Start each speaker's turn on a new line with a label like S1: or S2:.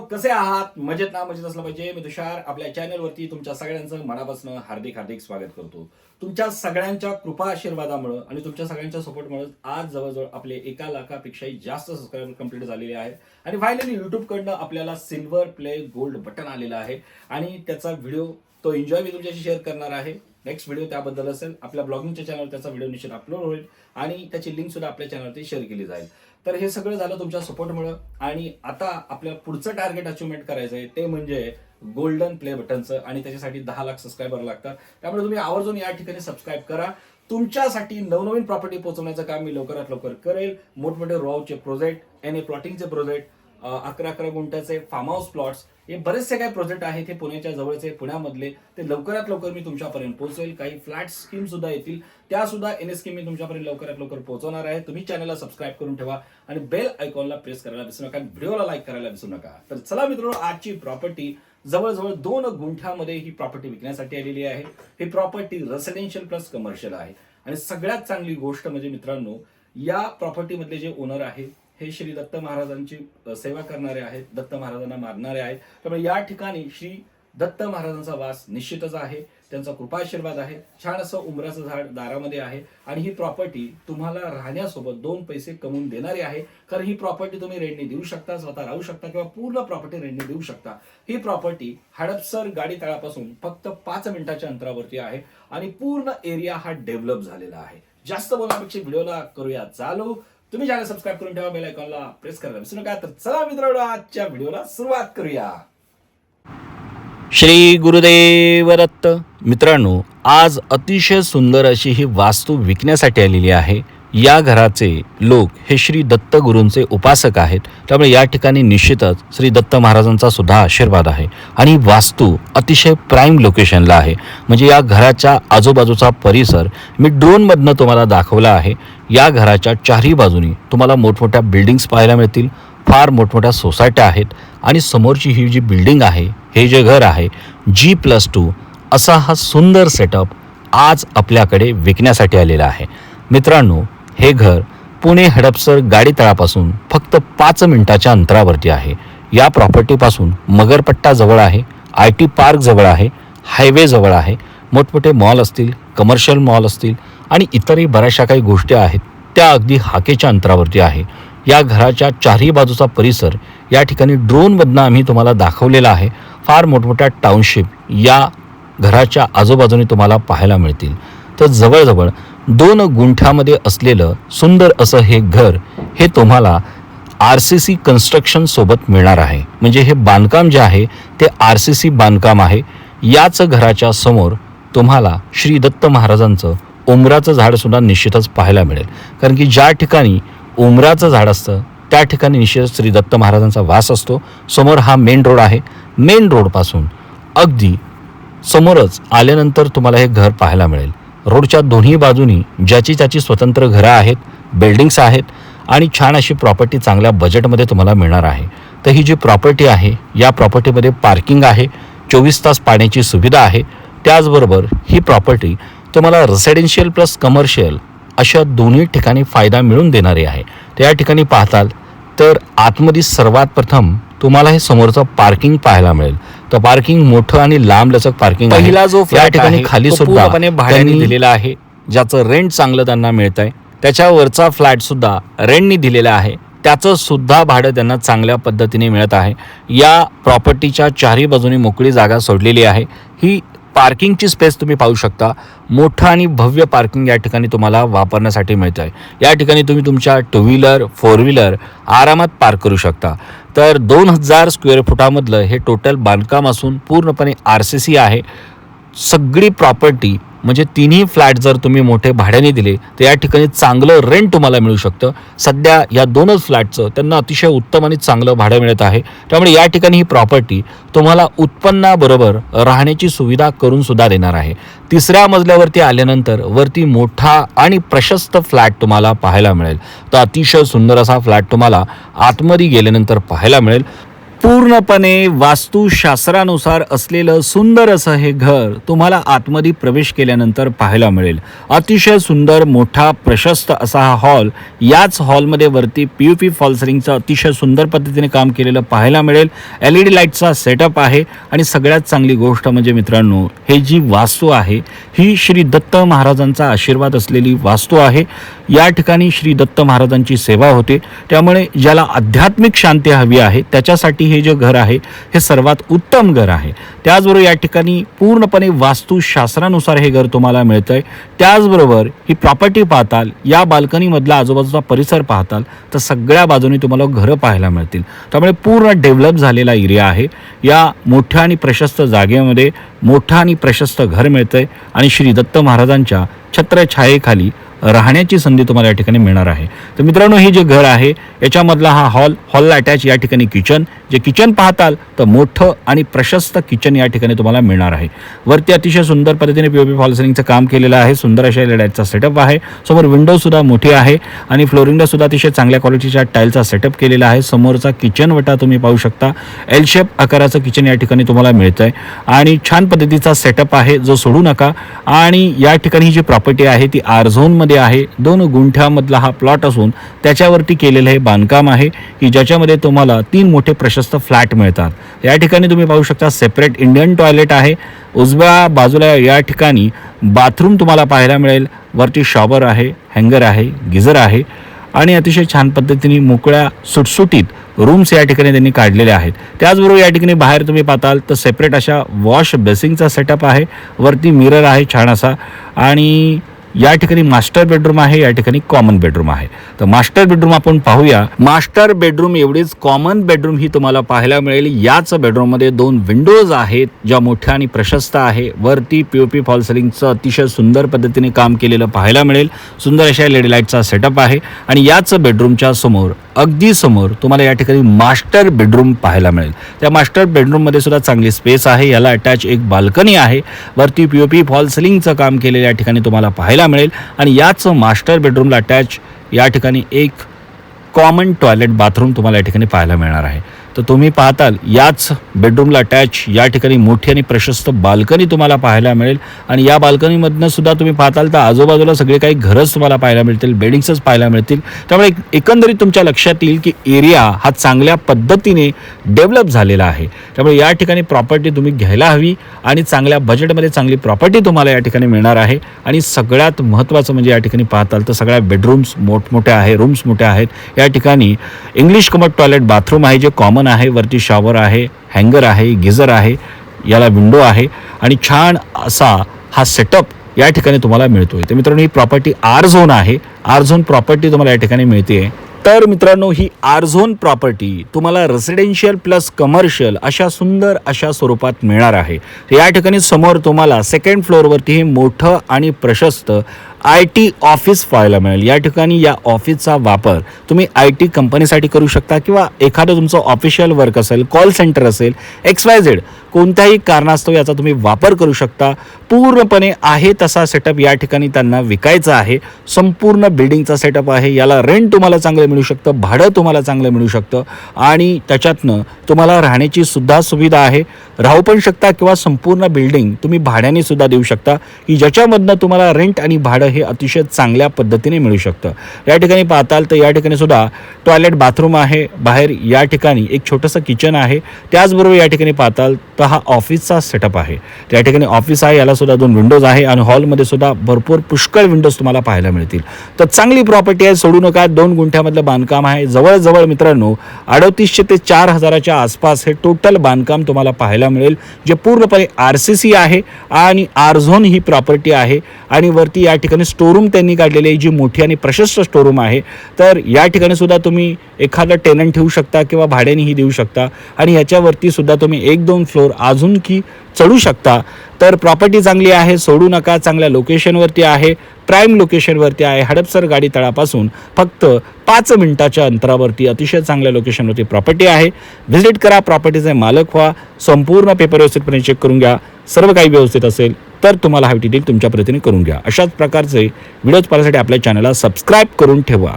S1: कसे आहात? मजेत ना? मजेत असलं पाहिजे. मी तुषार. आपल्या चॅनलवरती तुमच्या सगळ्यांचं मनापासून हार्दिक हार्दिक स्वागत करतो. तुमच्या सगळ्यांच्या कृपा आशीर्वादामुळे आणि तुमच्या सगळ्यांच्या सपोर्टमुळे आज जवळजवळ आपले एका लाखापेक्षाही जास्त सबस्क्रायबर कंप्लीट झालेले आहेत. आणि फायनली युट्यूबकडनं आपल्याला सिल्वर प्ले गोल्ड बटन आलेलं आहे. आणि त्याचा व्हिडिओ तो एन्जॉय मी तुमच्याशी शेअर करणार आहे. नेक्स्ट व्हिडिओ त्याबद्दल असेल आपल्या ब्लॉगिंगच्या चॅनलवर त्याचा व्हिडिओ निश्चित अपलोड होईल. आणि त्याची लिंक सुद्धा आपल्या चॅनलवरती शेअर केली जाईल. तर हे सगळं झालं तुमच्या सपोर्टमुळं आणि आता आपल्याला पुढचं टार्गेट अचिव्हमेंट करायचं आहे ते म्हणजे गोल्डन प्ले बटनचं आणि त्याच्यासाठी दहा लाख सबस्क्रायबर लागतात. त्यामुळे तुम्ही आवर्जून या ठिकाणी सबस्क्राईब करा. तुमच्यासाठी नवनवीन प्रॉपर्टी पोहोचवण्याचं काम मी लवकरात लवकर करेल. मोठमोठे रॉवचे प्रोजेक्ट एन ए प्लॉटिंगचे प्रोजेक्ट अकरा अकरा गुंठ्याचे फार्म हाऊस प्लॉट्स हे बरेचसे काही प्रोजेक्ट आहेत हे पुण्याच्या जवळचे पुण्यामधले. ते लवकरात लवकर मी तुमच्यापर्यंत पोहोचवेल. काही फ्लॅट स्कीम सुद्धा येतील. त्या सुद्धा एन एस स्कीम मी तुमच्यापर्यंत लवकरात लवकर पोहोचवणार आहे. तुम्ही चॅनलला सबस्क्राईब करून ठेवा आणि बेल आयकॉनला प्रेस करायला विसरू नका व्हिडिओला लाईक करायला विसरू नका. तर चला मित्रांनो आजची प्रॉपर्टी जवळजवळ दोन गुंठ्यामध्ये ही प्रॉपर्टी विकण्यासाठी आलेली आहे. ही प्रॉपर्टी रेसिडेन्शियल प्लस कमर्शियल आहे. आणि सगळ्यात चांगली गोष्ट म्हणजे मित्रांनो या प्रॉपर्टी मधले जे ओनर आहे हे श्री दत्त महाराजांची सेवा करणारे आहेत दत्त महाराजांना मानणारे आहेत. त्यामुळे या ठिकाणी श्री दत्त महाराजांचा वास निश्चितच आहे. त्यांचा कृपाशीर्वाद आहे. छान असं उमराचं झाड दारामध्ये आहे. आणि ही प्रॉपर्टी तुम्हाला राहण्यासोबत दोन पैसे कमवून देणारी आहे. कारण ही प्रॉपर्टी तुम्ही रेंटने देऊ शकता स्वतः राहू शकता किंवा पूर्ण प्रॉपर्टी रेंटने देऊ शकता. ही प्रॉपर्टी हडपसर गाडी तळापासून फक्त पाच मिनिटाच्या अंतरावरती आहे. आणि पूर्ण एरिया हा डेव्हलप झालेला आहे. जास्त बोलण्यापेक्षा व्हिडिओला करूया. चालू. तुम्ही चॅनल सबस्क्राईब करून ठेवा बेल आयकॉनला प्रेस करायला विसरू नका. तर चला मित्रांनो आजच्या व्हिडिओला सुरुवात करूया.
S2: श्री गुरुदेव दत्त मित्रांनो आज अतिशय सुंदर अशी ही वास्तू विकण्यासाठी आलेली आहे. या घराचे लोक हे श्री दत्तगुरूंचे उपासक आहेत. त्यामुळे या ठिकाणी निश्चितच श्री दत्त महाराजांचा सुद्धा आशीर्वाद आहे. आणि वास्तू अतिशय प्राईम लोकेशनला आहे. म्हणजे या घराच्या आजूबाजूचा परिसर मी ड्रोनमधनं तुम्हाला दाखवला आहे. या घराच्या चारही बाजूनी तुम्हाला मोठमोठ्या बिल्डिंग्स पाहायला मिळतील. फार मोठमोठ्या सोसायट्या आहेत. आणि समोरची ही जी बिल्डिंग आहे हे जे घर आहे जी प्लस टू असा हा सुंदर सेटअप आज आपल्याकडे विकण्यासाठी आलेला आहे. मित्रांनो हे घर पुणे हडपसर गाडीतळापासून फक्त पाच मिनिटाच्या अंतरावरती आहे. या प्रॉपर्टीपासून मगरपट्टा जवळ आहे आय टी पार्क जवळ आहे हायवे जवळ आहे मोठमोठे मॉल असतील कमर्शियल मॉल असतील आणि इतरही बऱ्याचशा काही गोष्टी आहेत त्या अगदी हाकेच्या अंतरावरती आहे. या घराच्या चारही बाजूचा परिसर या ठिकाणी ड्रोनमधनं आम्ही तुम्हाला दाखवलेला आहे. फार मोठमोठ्या टाउनशिप या घराच्या आजूबाजूने तुम्हाला पाहायला मिळतील. तर जवळजवळ दोन गुंठ्यामध्ये असलेलं सुंदर असं हे घर हे तुम्हाला आर सी सी कन्स्ट्रक्शन सोबत मिळणार आहे. म्हणजे हे बांधकाम जे आहे ते आर सी सी बांधकाम आहे. याच घराच्या समोर तुम्हाला श्री दत्त महाराजांचं उमराचं झाडसुद्धा निश्चितच पाहायला मिळेल. कारण की ज्या ठिकाणी उमराचं झाड असतं त्या ठिकाणी निश्चितच श्री दत्त महाराजांचा वास असतो. समोर हा मेन रोड आहे. मेन रोडपासून अगदी समोरच आल्यानंतर तुम्हाला हे घर पाहायला मिळेल. रोडच्या दोन्ही बाजूनी ज्याची त्याची स्वतंत्र घरं आहेत बिल्डिंग्स आहेत आणि छान अशी प्रॉपर्टी चांगल्या बजेटमध्ये तुम्हाला मिळणार आहे. तर ही जी प्रॉपर्टी आहे या प्रॉपर्टीमध्ये पार्किंग आहे चोवीस तास पाण्याची सुविधा आहे. त्याचबरोबर ही प्रॉपर्टी तुम्हाला रेसिडेन्शियल प्लस कमर्शियल अशा दोन्ही ठिकाणी फायदा मिळून देणारी आहे. तर या ठिकाणी पाहताल तर आतमध्ये सर्वात प्रथम तुम्हाला हे समोरचं पार्किंग पाहायला मिळेल. तर पार्किंग मोठं आणि लांब लचक पार्किंग.
S1: पहिला जो
S2: या ठिकाणी खाली सुद्धा
S1: भाड्याने
S2: दिलेला आहे. ज्याचं रेंट चांगलं त्यांना मिळत आहे त्याच्यावरचा फ्लॅट सुद्धा रेंटनी दिलेला आहे. त्याचं सुद्धा भाडं त्यांना चांगल्या पद्धतीने मिळत आहे. या प्रॉपर्टीच्या चारही बाजूनी मोकळी जागा सोडलेली आहे. ही पार्किंगची स्पेस तुम्ही पाहू शकता. मोठं आणि भव्य पार्किंग या ठिकाणी तुम्हाला वापरण्यासाठी मिळतं आहे या ठिकाणी तुम्ही तुमच्या टू व्हीलर फोर व्हीलर आरामात पार्क करू शकता. तर दोन हजार स्क्वेअर फुटामधलं हे टोटल बांधकाम असून पूर्णपणे आर सी सी आहे. सगळी प्रॉपर्टी म्हणजे तिन्ही फ्लॅट जर तुम्ही मोठे भाड्याने दिले तर या ठिकाणी चांगलं रेंट तुम्हाला मिळू शकतं. सध्या या दोनच फ्लॅटचं त्यांना अतिशय उत्तम आणि चांगलं भाडं मिळत आहे. त्यामुळे या ठिकाणी ही प्रॉपर्टी तुम्हाला उत्पन्नाबरोबर राहण्याची सुविधा करून सुद्धा देणार आहे. तिसऱ्या मजल्यावरती आल्यानंतर वरती मोठा आणि प्रशस्त फ्लॅट तुम्हाला पाहायला मिळेल. तर अतिशय सुंदर असा फ्लॅट तुम्हाला आतमध्ये गेल्यानंतर पाहायला मिळेल. पूर्णपणे वास्तुशास्त्रानुसार असलेलं सुंदर असं हे घर तुम्हाला आतमध्ये प्रवेश केल्यानंतर पाहायला मिळेल. अतिशय सुंदर मोठा प्रशस्त असा हा हॉल याच हॉलमध्ये वरती पी यू पी फॉल्सरिंगचं अतिशय सुंदर पद्धतीने काम केलेलं पाहायला मिळेल. एल ई डी लाईटचा सेटअप आहे आणि सगळ्यात चांगली गोष्ट म्हणजे मित्रांनो हे जी वास्तू आहे ही श्री दत्त महाराजांचा आशीर्वाद असलेली वास्तू आहे. या ठिकाणी श्री दत्त महाराजांची सेवा होते. त्यामुळे ज्याला आध्यात्मिक शांती हवी आहे त्याच्यासाठी हे जे घर आहे हे सर्वात उत्तम घर आहे. त्याचबरोबर या ठिकाणी पूर्णपणे वास्तुशास्त्रानुसार हे घर तुम्हाला मिळतं आहे त्याचबरोबर ही प्रॉपर्टी पाहताल या बाल्कनीमधला आजूबाजूचा परिसर पाहताल तर सगळ्या बाजूनी तुम्हाला घरं पाहायला मिळतील. त्यामुळे पूर्ण डेव्हलप झालेला एरिया आहे. या मोठ्या आणि प्रशस्त जागेमध्ये मोठं आणि प्रशस्त घर मिळतंय. आणि श्री दत्त महाराजांच्या छत्रछायेखाली राहण्याची संधी तुम्हाला या ठिकाणी मिळणार आहे. तर मित्रांनो हे जे घर आहे याच्यामधला हा हॉल हॉलला अटॅच या ठिकाणी किचन जे किचन पाहताल तर मोठं आणि प्रशस्त किचन या ठिकाणी तुम्हाला मिळणार आहे. वरती अतिशय सुंदर पद्धतीने पी ओ पी फॉल्सरिंगचं काम केलेलं आहे. सुंदर अशा लाईटचा सेटअप आहे. समोर विंडोसुद्धा मोठी आहे आणि फ्लोरिंगला सुद्धा अतिशय चांगल्या क्वालिटीच्या टाईलचा सेटअप केलेला आहे. समोरचा किचन वटा तुम्ही पाहू शकता. एल शेप आकाराचं किचन या ठिकाणी तुम्हाला मिळतं आहे आणि छान पद्धतीचा सेटअप आहे जो सोडू नका. आणि या ठिकाणी ही जी प्रॉपर्टी आहे ती आरझोनमध्ये झोनमध्ये आहे. दोन गुंठ्यामधला हा प्लॉट असून त्याच्यावरती केलेलं हे बांधकाम आहे की ज्याच्यामध्ये तुम्हाला तीन मोठे प्रशस्त फ्लॅट मिळतात. या ठिकाणी तुम्ही पाहू शकता सेपरेट इंडियन टॉयलेट आहे. उजव्या बाजूला या ठिकाणी बाथरूम तुम्हाला पाहायला मिळेल. वरती शॉवर आहे हँगर आहे गिझर आहे आणि अतिशय छान पद्धतीने मोकळ्या सुटसुटीत रूम्स या ठिकाणी त्यांनी काढलेले आहेत. त्याचबरोबर या ठिकाणी बाहेर तुम्ही पाहताल तर सेपरेट अशा वॉश बेसिंगचा सेटअप आहे. वरती मिरर आहे छान असा आणि या ठिकाणी मास्टर बेडरूम आहे या ठिकाणी कॉमन बेडरूम आहे. तर मास्टर बेडरूम आपण पाहूया. मास्टर बेडरूम एवढीच कॉमन बेडरूम ही तुम्हाला पाहायला मिळेल. याच बेडरूममध्ये दोन विंडोज आहेत ज्या मोठ्या आणि प्रशस्त आहे. वरती पी ओ पी फॉल सिलिंगचं अतिशय सुंदर पद्धतीने काम केलेलं पाहायला मिळेल. सुंदर अशा लेडी लाईटचा सेटअप आहे. आणि याच बेडरूमच्या समोर अगदी समोर तुम्हाला या ठिकाणी मास्टर बेडरूम पाहायला मिळेल. त्या मास्टर बेडरूममध्ये सुद्धा चांगली स्पेस आहे. याला अटॅच एक बाल्कनी आहे. वरती पी ओ पी फॉल सिलिंगचं काम केलेलं या ठिकाणी तुम्हाला पाहायला मिळेल. आणि याच मास्टर बेडरूमला अटॅच या ठिकाणी एक कॉमन टॉयलेट बाथरूम तुम्हाला या ठिकाणी पाहायला मिळणार आहे. तर तुम्ही पाहताल याच बेडरूमला अटॅच या ठिकाणी मोठी आणि प्रशस्त बाल्कनी तुम्हाला पाहायला मिळेल. आणि या बाल्कनीमधनं सुद्धा तुम्ही पाहताल तर आजूबाजूला सगळे काही घरच तुम्हाला पाहायला मिळतील बिल्डिंग्सच पाहायला मिळतील. त्यामुळे एक- एकंदरीत तुमच्या लक्षात येईल की एरिया हा चांगल्या पद्धतीने डेव्हलप झालेला आहे. त्यामुळे या ठिकाणी प्रॉपर्टी तुम्ही घ्यायला हवी आणि चांगल्या बजेटमध्ये चांगली प्रॉपर्टी तुम्हाला या ठिकाणी मिळणार आहे. आणि सगळ्यात महत्त्वाचं म्हणजे या ठिकाणी पाहताल तर सगळ्या बेडरूम्स मोठमोठ्या आहे रूम्स मोठ्या आहेत. या ठिकाणी इंग्लिश कमट टॉयलेट बाथरूम आहे जे कॉमन आहे वरती शॉवर आहे हँगर आहे गिझर आहे याला विंडो आहे आणि छान असा हा सेटअप या ठिकाणी तुम्हाला मिळतोय. तर मित्रांनो ही प्रॉपर्टी आर झोन आहे. आर झोन प्रॉपर्टी तुम्हाला या ठिकाणी मिळते तर मित्रांनो ही आर झोन प्रॉपर्टी तुम्हाला रेसिडेन्शियल प्लस कमर्शियल अशा सुंदर अशा स्वरूपात मिळणार आहे. तर या ठिकाणी समोर तुम्हाला सेकंड फ्लोअरवरती हे मोठं आणि प्रशस्त आय टी ऑफिस पाहायला मिळेल. या ठिकाणी या ऑफिसचा वापर तुम्ही आय टी कंपनीसाठी करू शकता किंवा एखादं तुमचं ऑफिशियल वर्क असेल कॉल सेंटर असेल एक्स वाय झेड कोणत्याही कारणास्तव याचा तुम्ही वापर करू शकता. पूर्णपणे आहे तसा सेटअप या ठिकाणी त्यांना विकायचा आहे. संपूर्ण बिल्डिंगचा सेटअप आहे. याला रेंट तुम्हाला चांगलं मिळू शकतं भाडं तुम्हाला चांगलं मिळू शकतं आणि त्याच्यातनं तुम्हाला राहण्याची सुद्धा सुविधा आहे. राहू पण शकता किंवा संपूर्ण बिल्डिंग तुम्ही भाड्याने सुद्धा देऊ शकता की ज्याच्यामधनं तुम्हाला रेंट आणि भाडं हे अतिशय चांगल्या पद्धतीने मिळू शकतं. या ठिकाणी पाहताल तर या ठिकाणी सुद्धा टॉयलेट बाथरूम आहे. बाहेर या ठिकाणी एक छोटंसं किचन आहे. त्याचबरोबर या ठिकाणी पाहताल तर हा ऑफिसचा सेटअप आहे. त्या ठिकाणी ऑफिस आहे याला सुद्धा दोन विंडोज आहे आणि हॉलमध्ये सुद्धा भरपूर पुष्कळ विंडोज तुम्हाला पाहायला मिळतील. तर चांगली प्रॉपर्टी आहे सोडू नका. दोन गुंठ्यामधलं बांधकाम आहे. जवळजवळ मित्रांनो अडतीसशे ते चार हजाराच्या आसपास हे टोटल बांधकाम तुम्हाला पाहायला मिळेल जे पूर्णपणे आर सी सी आहे आणि आरझोन ही प्रॉपर्टी आहे. आणि वरती या ठिकाणी स्टोरूम त्यांनी काढलेली आहे जी मोठी आणि प्रशस्त स्टोरूम आहे. तर या ठिकाणी सुद्धा तुम्ही एखादं टेनंट ठेवू शकता किंवा भाड्यानेही देऊ शकता. आणि ह्याच्यावरती सुद्धा तुम्ही एक दोन फ्लोअर अजून की चढू शकता. तर प्रॉपर्टी चांगली आहे सोडू नका. चांगल्या लोकेशनवरती आहे प्राईम लोकेशनवरती आहे. हडपसर गाडी तळापासून फक्त पाच मिनिटाच्या अंतरावरती अतिशय चांगल्या लोकेशनवरती प्रॉपर्टी आहे. व्हिजिट करा प्रॉपर्टीचे मालक व्हा. संपूर्ण पेपर व्यवस्थितपणे चेक करून घ्या. सर्व काही व्यवस्थित असेल. तर तुम्हाला हवी डिटेल तुमच्या पद्धतीने करून घ्या. अशाच प्रकारचे व्हिडिओज पाहण्यासाठी आपल्या चॅनलला सबस्क्राईब करून ठेवा.